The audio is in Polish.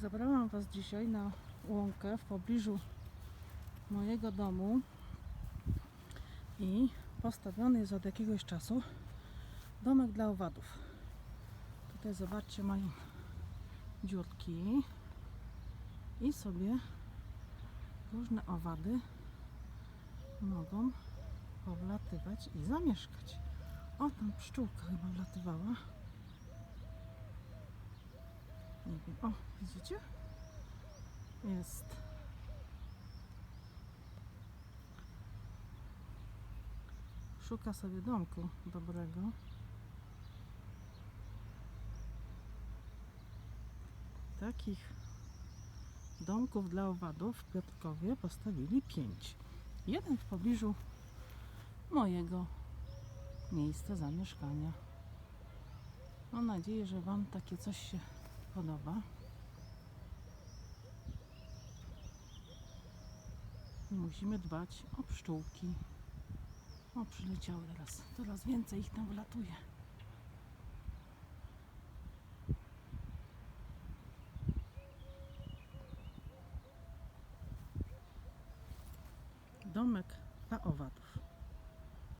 Zabrałam Was dzisiaj na łąkę w pobliżu mojego domu i postawiony jest od jakiegoś czasu domek dla owadów. Tutaj zobaczcie, mają dziurki i sobie różne owady mogą powlatywać i zamieszkać. O, tam pszczółka chyba wlatywała. Wiem. O, widzicie? Jest. Szuka sobie domku dobrego. Takich domków dla owadów w Piotrkowie postawili pięć. Jeden w pobliżu mojego miejsca zamieszkania. Mam nadzieję, że Wam takie coś się podoba. Musimy dbać o pszczółki. O, przyleciały teraz. Coraz więcej ich tam wlatuje. Domek dla owadów.